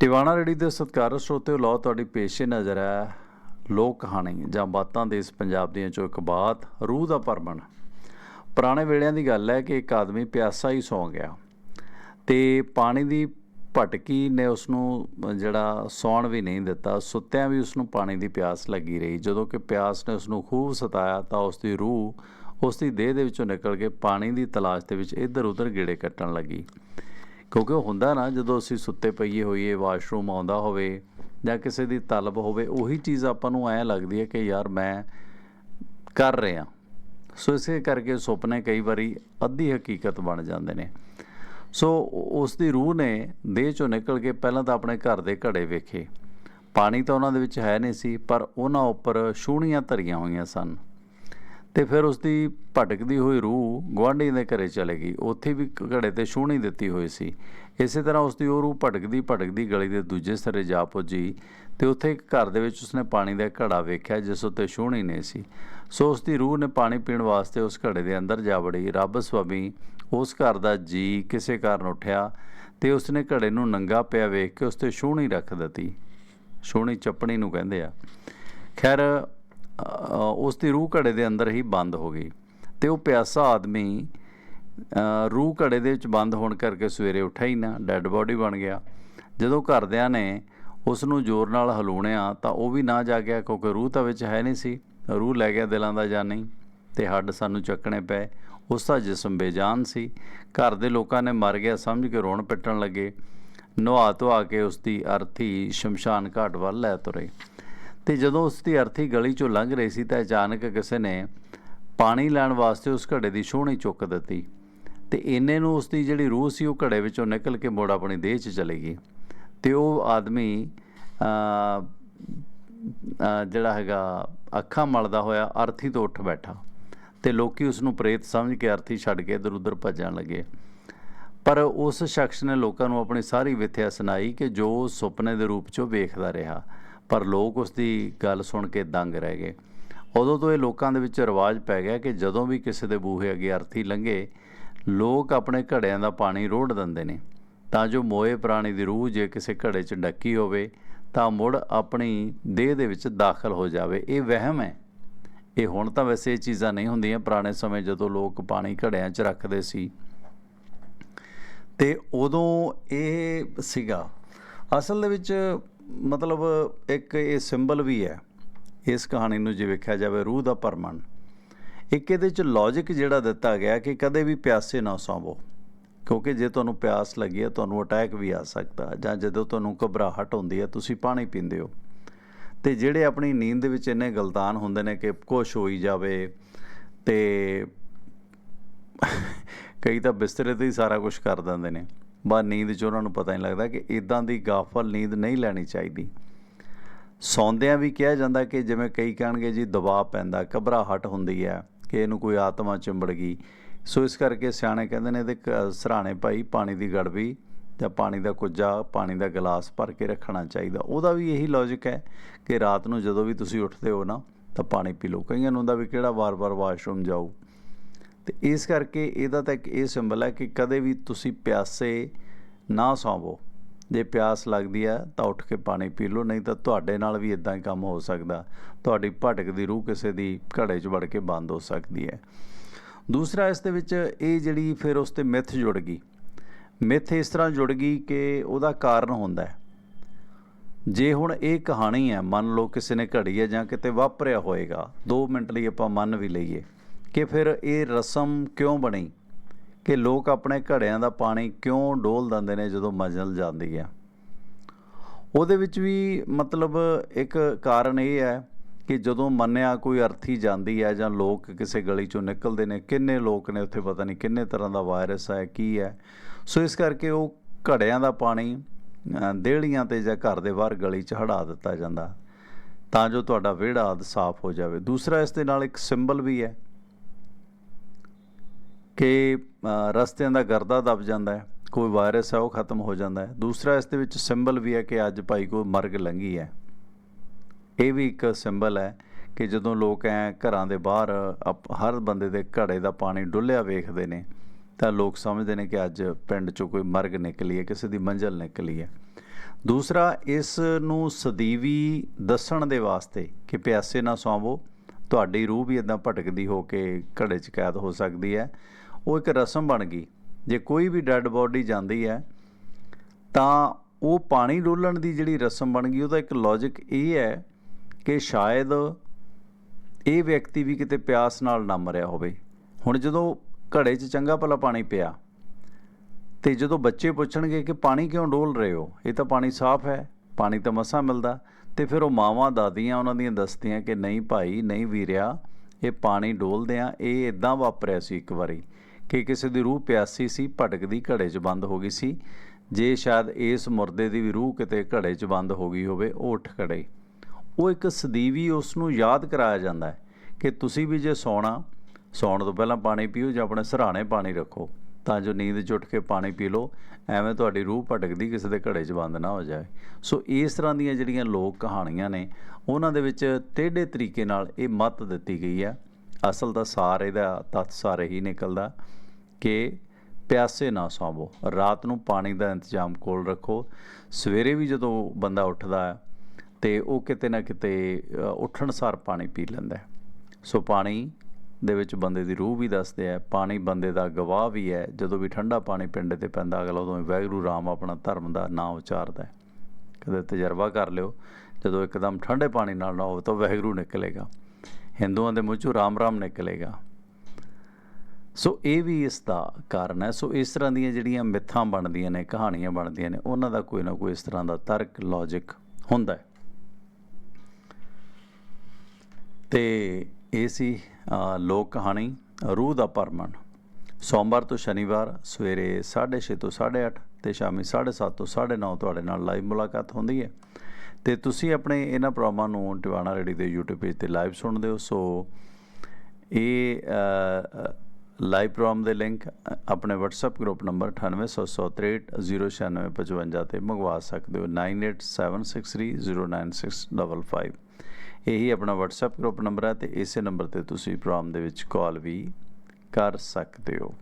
ਟਿਵਾਣਾ ਰੇੜੀ ਦੇ ਸਤਿਕਾਰਤ ਸਰੋਤਿਓ, ਲਓ ਤੁਹਾਡੀ ਪੇਸ਼ੇ ਨਜ਼ਰ ਹੈ। ਲੋਕ ਕਹਾਣੀ ਜਾਂ ਬਾਤਾਂ ਦੇ ਇਸ ਪੰਜਾਬ ਦੀਆਂ ਚੋਂ ਇੱਕ ਬਾਤ, ਰੂਹ ਦਾ ਪਰਮਣ ਪੁਰਾਣੇ ਵੇਲਿਆਂ ਦੀ ਗੱਲ ਹੈ ਕਿ ਇੱਕ ਆਦਮੀ ਪਿਆਸਾ ਹੀ ਸੌਂ ਗਿਆ ਤੇ ਪਾਣੀ ਦੀ ਭਟਕੀ ਨੇ ਉਸ ਨੂੰ ਜਿਹੜਾ ਸੌਣ ਵੀ ਨਹੀਂ ਦਿੱਤਾ, ਸੁੱਤਿਆਂ ਵੀ ਉਸ ਨੂੰ ਪਾਣੀ ਦੀ ਪਿਆਸ ਲੱਗੀ ਰਹੀ। ਜਦੋਂ ਕਿ ਪਿਆਸ ਨੇ ਉਸ ਨੂੰ ਖੂਬ ਸਤਾਇਆ ਤਾਂ ਉਸ ਦੀ ਰੂਹ ਉਸ ਦੀ ਦੇਹ ਦੇ ਵਿੱਚੋਂ ਨਿਕਲ ਕੇ ਪਾਣੀ ਦੀ ਤਲਾਸ਼ ਦੇ ਵਿੱਚ ਇੱਧਰ ਉੱਧਰ ਗੇੜੇ ਕੱਟਣ ਲੱਗੀ। ਕਿਉਂਕਿ ਉਹ ਹੁੰਦਾ ਨਾ, ਜਦੋਂ ਅਸੀਂ ਸੁੱਤੇ ਪਈਏ ਹੋਈਏ, ਵਾਸ਼ਰੂਮ ਆਉਂਦਾ ਹੋਵੇ ਜਾਂ ਕਿਸੇ ਦੀ ਤਲਬ ਹੋਵੇ, ਉਹੀ ਚੀਜ਼ ਆਪਾਂ ਨੂੰ ਐਂ ਲੱਗਦੀ ਹੈ ਕਿ ਯਾਰ ਮੈਂ ਕਰ ਰਿਹਾ। ਸੋ ਇਸੇ ਕਰਕੇ ਸੁਪਨੇ ਕਈ ਵਾਰੀ ਅੱਧੀ ਹਕੀਕਤ ਬਣ ਜਾਂਦੇ ਨੇ। ਸੋ ਉਸ ਦੀ ਰੂਹ ਨੇ ਦੇਹ ਚੋਂ ਨਿਕਲ ਕੇ ਪਹਿਲਾਂ ਤਾਂ ਆਪਣੇ ਘਰ ਦੇ ਘੜੇ ਵੇਖੇ। ਪਾਣੀ ਤਾਂ ਉਹਨਾਂ ਦੇ ਵਿੱਚ ਹੈ ਨਹੀਂ ਸੀ, ਪਰ ਉਹਨਾਂ ਉੱਪਰ ਛੂਣੀਆਂ ਧਰੀਆਂ ਹੋਈਆਂ ਸਨ। ਤੇ ਫਿਰ ਉਸ ਦੀ ਭਟਕਦੀ ਹੋਈ ਰੂਹ ਗੁਆਂਢੀ ਦੇ ਘਰੇ ਚਲੇ ਗਈ। ਉੱਥੇ ਵੀ ਘੜੇ ਤੇ ਛੂਹਣੀ ਦਿੱਤੀ ਹੋਈ ਸੀ। ਇਸੇ ਤਰ੍ਹਾਂ ਉਸ ਦੀ ਉਹ ਰੂਹ ਭਟਕਦੀ ਭਟਕਦੀ ਗਲੀ ਦੇ ਦੂਜੇ ਸਿਰੇ ਜਾ ਪੁੱਜੀ ਤੇ ਉੱਥੇ ਇੱਕ ਘਰ ਦੇ ਵਿੱਚ ਉਸਨੇ ਪਾਣੀ ਦਾ ਘੜਾ ਵੇਖਿਆ ਜਿਸ ਉੱਤੇ ਛੂਹਣੀ ਨਹੀਂ ਸੀ। ਸੋ ਉਸ ਦੀ ਰੂਹ ਨੇ ਪਾਣੀ ਪੀਣ ਵਾਸਤੇ ਉਸ ਘੜੇ ਦੇ ਅੰਦਰ ਜਾ ਵੜੀ। ਰੱਬ ਸਵਾਮੀ ਉਸ ਘਰ ਦਾ ਜੀ ਕਿਸੇ ਕਾਰਨ ਉੱਠਿਆ ਤੇ ਉਸਨੇ ਘੜੇ ਨੂੰ ਨੰਗਾ ਪਿਆ ਵੇਖ ਕੇ ਉਸ ਤੇ ਛੂਹਣੀ ਰੱਖ ਦਿੱਤੀ। ਛੂਹਣੀ ਚੱਪਣੀ ਨੂੰ ਕਹਿੰਦੇ ਆ। ਖੈਰ ਉਸ ਦੀ ਰੂਹ ਘੜੇ ਦੇ ਅੰਦਰ ਹੀ ਬੰਦ ਹੋ ਗਈ ਤੇ ਉਹ ਪਿਆਸਾ ਆਦਮੀ ਰੂਹ ਘੜੇ ਦੇ ਵਿੱਚ ਬੰਦ ਹੋਣ ਕਰਕੇ ਸਵੇਰੇ ਉੱਠਿਆ ਹੀ ਨਾ, ਡੈੱਡ ਬੋਡੀ ਬਣ ਗਿਆ। ਜਦੋਂ ਘਰਦਿਆਂ ਨੇ ਉਸ ਨੂੰ ਜ਼ੋਰ ਨਾਲ ਹਲੂਣਿਆ ਤਾਂ ਉਹ ਵੀ ਨਾ ਜਾਗਿਆ ਕਿਉਂਕਿ ਰੂਹ ਤਾਂ ਵਿੱਚ ਹੈ ਨਹੀਂ ਸੀ। ਰੂਹ ਲੈ ਗਿਆ ਦਿਲਾਂ ਦਾ ਜਾਨੀ ਤੇ ਹੱਡ ਸਾਨੂੰ ਚੱਕਣੇ ਪਏ। ਉਸ ਦਾ ਜਿਸਮ ਬੇਜਾਨ ਸੀ। ਘਰ ਦੇ ਲੋਕਾਂ ਨੇ ਮਰ ਗਿਆ, ਸਮਝ ਕੇ ਰੋਣ ਪਿੱਟਣ ਲੱਗੇ। ਨਵਾ ਧਵਾ ਕੇ ਉਸ ਦੀ ਅਰਥੀ ਸ਼ਮਸ਼ਾਨ ਘਾਟ ਵੱਲ ਲੈ ਤੁਰੇ। ਤੇ ਜਦੋਂ ਉਸ ਦੀ ਅਰਥੀ ਗਲੀ ਚੋਂ ਲੰਘ ਰਹੀ ਸੀ ਤਾਂ ਅਚਾਨਕ ਕਿਸੇ ਨੇ ਪਾਣੀ ਲੈਣ ਵਾਸਤੇ ਉਸ ਘੜੇ ਦੀ ਛੋਹਣੀ ਚੁੱਕ ਦਿੱਤੀ ਤੇ ਇੰਨੇ ਨੂੰ ਉਸ ਦੀ ਜਿਹੜੀ ਰੂਹ ਸੀ ਉਹ ਘੜੇ ਵਿੱਚੋਂ ਨਿਕਲ ਕੇ ਮੋੜ ਆਪਣੀ ਦੇਹ 'ਚ ਚਲੀ ਗਈ। ਤੇ ਉਹ ਆਦਮੀ ਜਿਹੜਾ ਹੈਗਾ, ਅੱਖਾਂ ਮਲਦਾ ਹੋਇਆ ਅਰਥੀ ਤੋਂ ਉੱਠ ਬੈਠਾ ਤੇ ਲੋਕੀ ਉਸ ਨੂੰ ਪ੍ਰੇਤ ਸਮਝ ਕੇ ਅਰਥੀ ਛੱਡ ਕੇ ਇਧਰ ਉਧਰ ਭੱਜਣ ਲੱਗੇ। ਪਰ ਉਸ ਸ਼ਖਸ ਨੇ ਲੋਕਾਂ ਨੂੰ ਆਪਣੀ ਸਾਰੀ ਵਿਥਿਆ ਸੁਣਾਈ ਕਿ ਜੋ ਸੁਪਨੇ ਦੇ ਰੂਪ 'ਚ ਵੇਖਦਾ ਰਿਹਾ। ਪਰ ਲੋਕ ਉਸ ਦੀ ਗੱਲ ਸੁਣ ਕੇ ਦੰਗ ਰਹਿ ਗਏ। ਉਦੋਂ ਤੋਂ ਇਹ ਲੋਕਾਂ ਦੇ ਵਿੱਚ ਰਿਵਾਜ ਪੈ ਗਿਆ ਕਿ ਜਦੋਂ ਵੀ ਕਿਸੇ ਦੇ ਬੂਹੇ ਅੱਗੇ ਅਰਥੀ ਲੰਘੇ, ਲੋਕ ਆਪਣੇ ਘੜਿਆਂ ਦਾ ਪਾਣੀ ਰੋੜ ਦਿੰਦੇ ਨੇ। ਤਾਂ ਜੋ ਮੋਏ ਪ੍ਰਾਣੀ ਦੀ ਰੂਹ ਜੇ ਕਿਸੇ ਘੜੇ 'ਚ ਡੱਕੀ ਹੋਵੇ, ਤਾਂ ਮੁੜ ਆਪਣੀ ਦੇਹ ਦੇ ਵਿੱਚ ਦਾਖਲ ਹੋ ਜਾਵੇ। ਇਹ ਵਹਿਮ ਹੈ। ਇਹ ਹੁਣ ਤਾਂ ਵੈਸੇ ਇਹ ਚੀਜ਼ਾਂ ਨਹੀਂ ਹੁੰਦੀਆਂ। ਪੁਰਾਣੇ ਸਮੇਂ ਜਦੋਂ ਲੋਕ ਪਾਣੀ ਘੜਿਆਂ 'ਚ ਰੱਖਦੇ ਸੀ, ਤੇ ਉਦੋਂ ਇਹ ਸੀਗਾ। ਅਸਲ ਦੇ ਵਿੱਚ ਮਤਲਬ ਇੱਕ ਇਹ ਸਿੰਬਲ ਵੀ ਹੈ, ਇਸ ਕਹਾਣੀ ਨੂੰ ਜੇ ਵੇਖਿਆ ਜਾਵੇ, ਰੂਹ ਦਾ ਪਰਮਨ ਇੱਕ ਇਹਦੇ ਚ ਲੌਜੀਕ ਜਿਹੜਾ ਦਿੱਤਾ ਗਿਆ ਕਿ ਕਦੇ ਵੀ ਪਿਆਸੇ ਨਾ ਸੌਵੋ, ਕਿਉਂਕਿ ਜੇ ਤੁਹਾਨੂੰ ਪਿਆਸ ਲੱਗੀ ਹੈ, ਤੁਹਾਨੂੰ ਅਟੈਕ ਵੀ ਆ ਸਕਦਾ ਜਾਂ ਜਦੋਂ ਤੁਹਾਨੂੰ ਘਬਰਾਹਟ ਹੁੰਦੀ ਹੈ, ਤੁਸੀਂ ਪਾਣੀ ਪੀਂਦੇ ਹੋ। ਤੇ ਜਿਹੜੇ ਆਪਣੀ ਨੀਂਦ ਦੇ ਵਿੱਚ ਇੰਨੇ ਗਲਤਾਨ ਹੁੰਦੇ ਨੇ ਕਿ ਕੁਛ ਹੋਈ ਜਾਵੇ ਤੇ ਕਈ ਤਾਂ ਬਿਸਤਰੇ ਤੇ ਹੀ ਸਾਰਾ ਕੁਝ ਕਰ ਦਿੰਦੇ ਨੇ। ਬਾ ਨੀਂਦ 'ਚ ਉਹਨਾਂ ਨੂੰ ਪਤਾ ਨਹੀਂ ਲੱਗਦਾ ਕਿ ਇਦਾਂ ਦੀ ਗਾਫਲ ਨੀਂਦ ਨਹੀਂ ਲੈਣੀ ਚਾਹੀਦੀ। ਸੌਂਦਿਆਂ ਵੀ ਕਿਹਾ ਜਾਂਦਾ ਕਿ ਜਿਵੇਂ ਕਈ ਕਹਿਣਗੇ ਜੀ ਦਬਾਅ ਪੈਂਦਾ, ਘਬਰਾਹਟ ਹੁੰਦੀ ਹੈ ਕਿ ਇਹਨੂੰ ਕੋਈ ਆਤਮਾ ਚਿੰਬੜ ਗਈ। ਸੋ ਇਸ ਕਰਕੇ ਸਿਆਣੇ ਕਹਿੰਦੇ ਨੇ ਇਹਦੇ ਕ- ਸਰਾਣੇ ਭਾਈ ਪਾਣੀ ਦੀ ਗੜਵੀ ਜਾਂ ਪਾਣੀ ਦਾ ਕੁੱਜਾ, ਪਾਣੀ ਦਾ ਗਲਾਸ ਭਰ ਕੇ ਰੱਖਣਾ ਚਾਹੀਦਾ। ਉਹਦਾ ਵੀ ਇਹੀ ਲੌਜੀਕ ਹੈ ਕਿ ਰਾਤ ਨੂੰ ਜਦੋਂ ਵੀ ਤੁਸੀਂ ਉੱਠਦੇ ਹੋ ਨਾ ਤਾਂ ਪਾਣੀ ਪੀ ਲਓ। ਕਈਆਂ ਨੂੰ ਹੁੰਦਾ ਵੀ ਕਿਹੜਾ ਵਾਰ-ਵਾਰ ਵਾਸ਼ਰੂਮ ਜਾਓ। ਤੇ ਇਸ ਕਰਕੇ ਇਹਦਾ ਤਾਂ ਇੱਕ ਇਹ ਸਿੰਬਲ ਹੈ ਕਿ ਕਦੇ ਵੀ ਤੁਸੀਂ ਪਿਆਸੇ ਨਾ ਸੌਵੋ। ਜੇ ਪਿਆਸ ਲੱਗਦੀ ਹੈ ਤਾਂ ਉੱਠ ਕੇ ਪਾਣੀ ਪੀ ਲਓ, ਨਹੀਂ ਤਾਂ ਤੁਹਾਡੇ ਨਾਲ ਵੀ ਇਦਾਂ ਹੀ ਕੰਮ ਹੋ ਸਕਦਾ। ਤੁਹਾਡੀ ਭਟਕਦੀ ਰੂਹ ਕਿਸੇ ਦੀ ਘੜੇ 'ਚ ਵੜ ਕੇ ਬੰਦ ਹੋ ਸਕਦੀ ਹੈ। ਦੂਸਰਾ, ਇਸ ਦੇ ਵਿੱਚ ਇਹ ਜਿਹੜੀ ਫਿਰ ਉਸ ਤੇ ਮਿੱਥ ਜੁੜ ਗਈ। ਮਿੱਥ ਇਸ ਤਰ੍ਹਾਂ ਜੁੜ ਗਈ ਕਿ ਉਹਦਾ ਕਾਰਨ ਹੁੰਦਾ ਹੈ। ਜੇ ਹੁਣ ਇਹ ਕਹਾਣੀ ਹੈ, ਮੰਨ ਲਓ ਕਿਸੇ ਨੇ ਘੜੀ ਹੈ ਜਾਂ ਕਿਤੇ ਵਾਪਰਿਆ ਹੋਏਗਾ 2 ਮਿੰਟ ਲਈ ਆਪਾਂ ਮੰਨ ਵੀ ਲਈਏ। ਕਿ ਫਿਰ ਇਹ ਰਸਮ ਕਿਉਂ ਬਣੀ? ਕਿ ਲੋਕ ਆਪਣੇ ਘੜਿਆਂ ਦਾ ਪਾਣੀ ਕਿਉਂ ਡੋਲ ਦਿੰਦੇ ਨੇ ਜਦੋਂ ਮਜਲ ਜਾਂਦੀ ਹੈ ਉਹਦੇ ਵਿੱਚ ਵੀ ਮਤਲਬ ਇੱਕ ਕਾਰਨ ਇਹ ਹੈ ਕਿ ਜਦੋਂ ਮੰਨਿਆ ਕੋਈ ਅਰਥੀ ਜਾਂਦੀ ਹੈ ਜਾਂ ਲੋਕ ਕਿਸੇ ਗਲੀ ਚੋਂ ਨਿਕਲਦੇ ਨੇ ਕਿੰਨੇ ਲੋਕ ਨੇ ਉੱਥੇ ਪਤਾ ਨਹੀਂ ਕਿੰਨੇ ਤਰ੍ਹਾਂ ਦਾ ਵਾਇਰਸ ਹੈ ਕੀ ਹੈ। ਸੋ ਇਸ ਕਰਕੇ ਉਹ ਘੜਿਆਂ ਦਾ ਪਾਣੀ ਅ, ਦੇਹੜੀਆਂ ਤੇ ਜਾਂ ਘਰ ਦੇ ਬਾਹਰ ਗਲੀ 'ਚ ਹੜਾ ਦਿੱਤਾ ਜਾਂਦਾ ਤਾਂ ਜੋ ਤੁਹਾਡਾ ਵਿਹੜਾ ਆਦ ਸਾਫ਼ ਹੋ ਜਾਵੇ। ਦੂਸਰਾ ਇਸ ਦੇ ਨਾਲ ਇੱਕ ਸਿੰਬਲ ਵੀ ਹੈ ਕਿ ਰਸਤਿਆਂ ਦਾ ਗਰਦਾ ਦਬ ਜਾਂਦਾ ਹੈ, ਕੋਈ ਵਾਇਰਸ ਹੈ, ਉਹ ਖਤਮ ਹੋ ਜਾਂਦਾ ਹੈ। ਦੂਸਰਾ, ਇਸ ਦੇ ਵਿੱਚ ਸਿੰਬਲ ਵੀ ਹੈ ਕਿ ਅੱਜ ਭਾਈ ਕੋਈ ਮਰਗ ਲੰਗੀ ਹੈ। ਇਹ ਵੀ ਇੱਕ ਸਿੰਬਲ ਹੈ ਕਿ ਜਦੋਂ ਲੋਕ ਐ ਘਰਾਂ ਦੇ ਬਾਹਰ, ਅਪ- ਹਰ ਬੰਦੇ ਦੇ ਘੜੇ ਦਾ ਪਾਣੀ ਡੁੱਲਿਆ ਵੇਖਦੇ ਨੇ, ਤਾਂ ਲੋਕ ਸਮਝਦੇ ਨੇ ਕਿ ਅੱਜ ਪਿੰਡ ਚੋਂ ਕੋਈ ਮਰਗ ਨਿਕਲੀ ਹੈ, ਕਿਸੇ ਦੀ ਮੰਜ਼ਲ ਨਿਕਲੀ ਹੈ। ਦੂਸਰਾ, ਇਸ ਨੂੰ ਸਦੀਵੀ ਦੱਸਣ ਦੇ ਵਾਸਤੇ ਕਿ ਪਿਆਸੇ ਨਾ ਸੌਵੋ, ਤੁਹਾਡੀ ਰੂਹ ਵੀ ਇਦਾਂ ਭਟਕਦੀ ਹੋ ਕੇ ਘੜੇ 'ਚ ਕੈਦ ਹੋ ਸਕਦੀ ਹੈ। ਉਹ ਇੱਕ ਰਸਮ ਬਣ ਗਈ। ਜੇ ਕੋਈ ਵੀ ਡੈੱਡ ਬੋਡੀ ਜਾਂਦੀ ਹੈ, ਤਾਂ ਉਹ ਪਾਣੀ ਡੋਲਣ ਦੀ ਜਿਹੜੀ ਰਸਮ ਬਣ ਗਈ, ਉਹਦਾ ਇੱਕ ਲੌਜੀਕ ਇਹ ਹੈ ਕਿ ਸ਼ਾਇਦ ਇਹ ਵਿਅਕਤੀ ਵੀ ਕਿਤੇ ਪਿਆਸ ਨਾਲ ਨਾ ਮਰਿਆ ਹੋਵੇ। ਹੁਣ ਜਦੋਂ ਘੜੇ 'ਚ ਚੰਗਾ ਭਲਾ ਪਾਣੀ ਪਿਆ, ਤੇ ਜਦੋਂ ਬੱਚੇ ਪੁੱਛਣਗੇ ਕਿ ਪਾਣੀ ਕਿਉਂ ਡੋਲ ਰਹੇ ਹੋ? ਇਹ ਤਾਂ ਪਾਣੀ ਸਾਫ਼ ਹੈ, ਪਾਣੀ ਤਾਂ ਮਸਾਂ ਮਿਲਦਾ। ਤੇ ਫਿਰ ਉਹ ਮਾਵਾਂ ਦਾਦੀਆਂ ਉਹਨਾਂ ਦੀਆਂ ਦੱਸਦੀਆਂ ਕਿ ਨਹੀਂ ਭਾਈ, ਨਹੀਂ ਵੀਰਿਆ, ਇਹ ਪਾਣੀ ਡੋਲਦੇ ਆ, ਇਹ ਇਦਾਂ ਵਾਪਰਿਆ ਸੀ ਇੱਕ ਵਾਰੀ। ਕਿ ਕਿਸੇ ਦੀ ਰੂਹ ਪਿਆਸੀ ਸੀ ਭਟਕਦੀ ਘੜੇ 'ਚ ਬੰਦ ਹੋ ਗਈ ਸੀ। ਜੇ ਸ਼ਾਇਦ ਇਸ ਮੁਰਦੇ ਦੀ ਵੀ ਰੂਹ ਕਿਤੇ ਘੜੇ 'ਚ ਬੰਦ ਹੋ ਗਈ ਹੋਵੇ, ਉਹ ਉੱਠ ਖੜੇ। ਉਹ ਇੱਕ ਸਦੀਵੀ ਉਸ ਨੂੰ ਯਾਦ ਕਰਾਇਆ ਜਾਂਦਾ ਹੈ ਕਿ ਤੁਸੀਂ ਵੀ ਜੇ ਸੌਣਾ, ਸੌਣ ਤੋਂ ਪਹਿਲਾਂ ਪਾਣੀ ਪੀਓ ਜਾਂ ਆਪਣੇ ਸਰਾਣੇ ਪਾਣੀ ਰੱਖੋ, ਤਾਂ ਜੋ ਨੀਂਦ 'ਚ ਉੱਠ ਕੇ ਪਾਣੀ ਪੀ ਲਓ, ਐਵੇਂ ਤੁਹਾਡੀ ਰੂਹ ਭਟਕਦੀ ਕਿਸੇ ਦੇ ਘੜੇ 'ਚ ਬੰਦ ਨਾ ਹੋ ਜਾਏ। ਸੋ ਇਸ ਤਰ੍ਹਾਂ ਦੀਆਂ ਜਿਹੜੀਆਂ ਲੋਕ ਕਹਾਣੀਆਂ ਨੇ, ਉਹਨਾਂ ਦੇ ਵਿੱਚ ਟੇਢੇ ਤਰੀਕੇ ਨਾਲ ਇਹ ਮੱਤ ਦਿੱਤੀ ਗਈ ਹੈ ਅਸਲ ਦਾ ਸਾਰ ਇਹਦਾ ਤੱਤ ਸਾਰ ਹੀ ਨਿਕਲਦਾ ਕਿ ਪਿਆਸੇ ਨਾ ਸੌਵੋ। ਰਾਤ ਨੂੰ ਪਾਣੀ ਦਾ ਇੰਤਜ਼ਾਮ ਕੋਲ ਰੱਖੋ। ਸਵੇਰੇ ਵੀ ਜਦੋਂ ਬੰਦਾ ਉੱਠਦਾ ਹੈ ਤੇ ਉਹ ਕਿਤੇ ਨਾ ਕਿਤੇ ਉੱਠਣ ਸਾਰ ਪਾਣੀ ਪੀ ਲੈਂਦਾ ਸੋ ਪਾਣੀ ਦੇ ਵਿੱਚ ਬੰਦੇ ਦੀ ਰੂਹ ਵੀ ਦੱਸਦੇ ਆ ਪਾਣੀ ਬੰਦੇ ਦਾ ਗਵਾਹ ਵੀ ਹੈ। ਜਦੋਂ ਵੀ ਠੰਡਾ ਪਾਣੀ ਪਿੰਡੇ ਤੇ ਪੈਂਦਾ, ਅਗਲਾ ਉਦੋਂ ਹੀ ਵਾਹਿਗੁਰੂ ਰਾਮ ਆਪਣਾ ਧਰਮ ਦਾ ਨਾਮ ਉਚਾਰਦਾ ਕਦੇ ਤਜਰਬਾ ਕਰ ਲਿਓ। ਜਦੋਂ ਇੱਕਦਮ ਠੰਡੇ ਪਾਣੀ ਨਾਲ ਨਾ ਹੋਵੇ ਤਾਂ ਵਾਹਿਗੁਰੂ ਨਿਕਲੇਗਾ। ਹਿੰਦੂਆਂ ਦੇ ਮੂੰਹ ਚੋਂ ਰਾਮ ਰਾਮ ਨਿਕਲੇਗਾ। ਸੋ ਇਹ ਵੀ ਇਸ ਦਾ ਕਾਰਨ ਹੈ। ਸੋ ਇਸ ਤਰ੍ਹਾਂ ਦੀਆਂ ਜਿਹੜੀਆਂ ਮਿੱਥਾਂ ਬਣਦੀਆਂ ਨੇ, ਕਹਾਣੀਆਂ ਬਣਦੀਆਂ ਨੇ, ਉਹਨਾਂ ਦਾ ਕੋਈ ਨਾ ਕੋਈ ਇਸ ਤਰ੍ਹਾਂ ਦਾ ਤਰਕ ਲੌਜੀਕ ਹੁੰਦਾ ਹੈ। ਤੇ ਇਹ ਸੀ ਲੋਕ ਕਹਾਣੀ, ਰੂਹ ਦਾ ਪਰਮਨ ਸੋਮਵਾਰ ਤੋਂ ਸ਼ਨੀਵਾਰ ਸਵੇਰੇ 6:30 ਤੋਂ 8:30 ਤੇ ਸ਼ਾਮੀ 7:30 ਤੋਂ 9:30 ਤੁਹਾਡੇ ਨਾਲ ਲਾਈਵ ਮੁਲਾਕਾਤ ਹੁੰਦੀ ਹੈ। ਤੇ ਤੁਸੀਂ ਆਪਣੇ ਇਹਨਾਂ ਪ੍ਰੋਗਰਾਮਾਂ ਨੂੰ ਟਿਵਾਣਾ ਰੇਡੀ ਦੇ YouTube ਪੇਜ ਤੇ ਲਾਈਵ ਸੁਣਦੇ ਹੋ, ਸੋ ਇਹ ਲਾਈਵ ਪ੍ਰੋਗਰਾਮ ਦੇ ਲਿੰਕ ਆਪਣੇ WhatsApp ਗਰੁੱਪ ਨੰਬਰ 9876309655 ਤੇ ਮੰਗਵਾ ਸਕਦੇ ਹੋ 9876309655 ਇਹੀ ਆਪਣਾ WhatsApp ਗਰੁੱਪ ਨੰਬਰ ਹੈ ਤੇ ਇਸੇ ਨੰਬਰ ਤੇ ਤੁਸੀਂ ਪ੍ਰੋਗਰਾਮ ਦੇ ਵਿੱਚ ਕਾਲ ਵੀ ਕਰ ਸਕਦੇ ਹੋ।